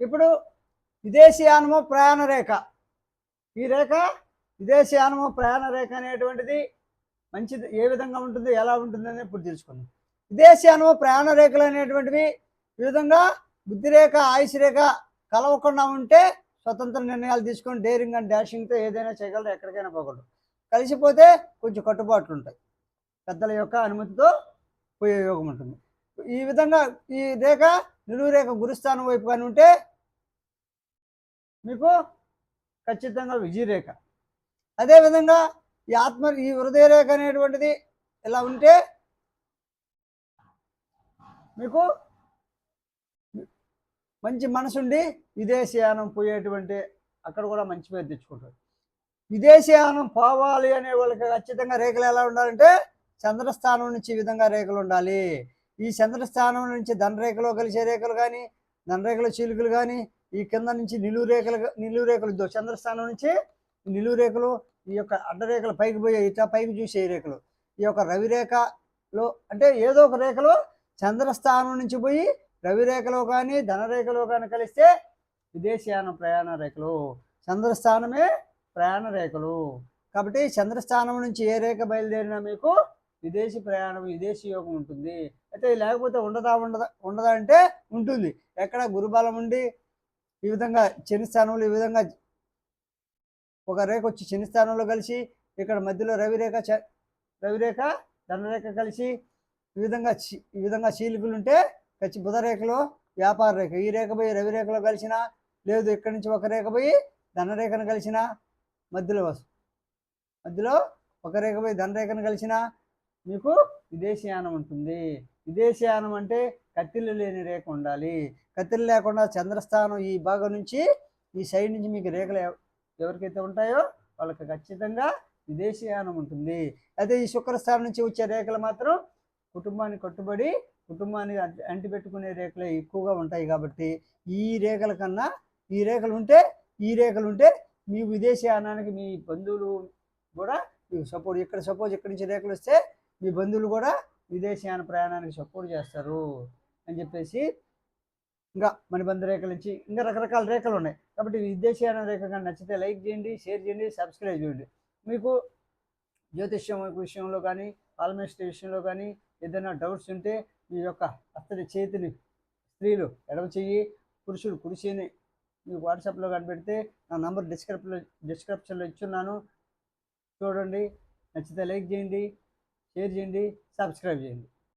ఇప్పుడు విదేశీయానము ప్రయాణ రేఖ. ఈ రేఖ విదేశీయానము ప్రయాణ రేఖ అనేటువంటిది మంచిది ఏ విధంగా ఉంటుంది ఎలా ఉంటుంది అని ఇప్పుడు తెలుసుకుందాం. విదేశీయానము ప్రయాణ రేఖలు అనేటువంటివి ఈ విధంగా బుద్ధి రేఖ ఆయుష్ రేఖ కలవకుండా ఉంటే స్వతంత్ర నిర్ణయాలు తీసుకొని డేరింగ్ అండ్ డాషింగ్తో ఏదైనా చేయగలరు ఎక్కడికైనా పోగలరు. కలిసిపోతే కొంచెం కట్టుబాట్లు ఉంటాయి. పెద్దల యొక్క అనుమతితో పోయే యోగం ఉంటుంది. ఈ విధంగా ఈ రేఖ నిలువు రేఖ గురుస్థానం వైపు కానీ ఉంటే మీకు ఖచ్చితంగా విజయరేఖ. అదేవిధంగా ఈ ఆత్మ ఈ హృదయరేఖ అనేటువంటిది ఇలా ఉంటే మీకు మంచి మనసుండి విదేశీయానం పోయేటువంటి అక్కడ కూడా మంచి పేరు తెచ్చుకుంటారు. విదేశీయానం పోవాలి అనే వాళ్ళకి ఖచ్చితంగా రేఖలు ఎలా ఉండాలంటే చంద్రస్థానం నుంచి ఈ విధంగా రేఖలు ఉండాలి. ఈ చంద్రస్థానం నుంచి ధనరేఖలో కలిసే రేఖలు కానీ ధనరేఖలో చీలికలు కానీ ఈ కింద నుంచి నిలువు రేఖలు నిలువు రేఖలు ఇద్దో చంద్రస్థానం నుంచి ఈ నిలువు రేఖలు ఈ యొక్క అడ్డరేఖలు పైకి పోయే ఇట్లా పైకి చూసే రేఖలు. ఈ యొక్క రవిరేఖలో అంటే ఏదో ఒక రేఖలో చంద్రస్థానం నుంచి పోయి రవిరేఖలో కానీ ధనరేఖలో కానీ కలిస్తే విదేశీయాన ప్రయాణ రేఖలు. చంద్రస్థానమే ప్రయాణ రేఖలు. కాబట్టి చంద్రస్థానం నుంచి ఏ రేఖ బయలుదేరినా మీకు విదేశీ ప్రయాణం విదేశీ యోగం ఉంటుంది. అయితే లేకపోతే ఉండదా ఉండదా ఉండదా అంటే ఉంటుంది. ఎక్కడ గురుబలం ఉండి ఈ విధంగా శని స్థానంలో ఈ విధంగా ఒక రేఖ వచ్చి శని స్థానంలో కలిసి ఇక్కడ మధ్యలో రవిరేఖ చ- రవిరేఖ ధనరేఖ కలిసి ఈ విధంగా ఈ విధంగా చీలికలు ఉంటే ఖచ్చి బుధరేఖలో వ్యాపార రేఖ. ఈ రేఖ పోయి రవిరేఖలో కలిసిన లేదు ఇక్కడి నుంచి ఒక రేఖ పోయి ధనరేఖను కలిసిన మధ్యలో మధ్యలో ఒక రేఖ పోయి ధనరేఖను కలిసిన మీకు విదేశీయానం ఉంటుంది. విదేశీయానం అంటే కత్తిలు లేని రేఖ ఉండాలి. కత్తిలు లేకుండా చంద్రస్థానం ఈ భాగం నుంచి ఈ సైడ్ నుంచి మీకు రేఖలు ఎవరికైతే ఉంటాయో వాళ్ళకి ఖచ్చితంగా విదేశీయానం ఉంటుంది. అదే ఈ శుక్రస్థానం నుంచి వచ్చే రేఖలు మాత్రం కుటుంబానికి కట్టుబడి కుటుంబాన్ని అంటి- అంటిపెట్టుకునే రేఖలే ఎక్కువగా ఉంటాయి కాబట్టి ఈ రేఖల కన్నా ఈ రేఖలు ఉంటే ఈ రేఖలు ఉంటే మీ విదేశీయానానికి మీ బంధువులు కూడా మీకు సపోర్ట్ ఇక్కడ సపోజ్ ఇక్కడి నుంచి రేఖలు వస్తే మీ బంధువులు కూడా విదేశీయాన ప్రయాణానికి సపోర్ట్ చేస్తారు అని చెప్పేసి ఇంకా మణిబంధ రేఖల నుంచి ఇంకా రకరకాల రేఖలు ఉన్నాయి. కాబట్టి విదేశీయాన రేఖ కానీ నచ్చితే లైక్ చేయండి షేర్ చేయండి సబ్స్క్రైబ్ చేయండి. మీకు జ్యోతిష్యం విషయంలో కానీ పాల్మెస్ట్ విషయంలో కానీ ఏదైనా డౌట్స్ ఉంటే మీ యొక్క అత్తడి చేతిని స్త్రీలు ఎడవ చెయ్యి పురుషుడు కుడి చేయిని మీకు వాట్సాప్లో కనిపెడితే నా నంబర్ డిస్క్రిప్లో డిస్క్రిప్షన్లో ఇచ్చున్నాను. చూడండి నచ్చితే లైక్ చేయండి. షేర్ చేయండి సబ్స్క్రైబ్ చేయండి.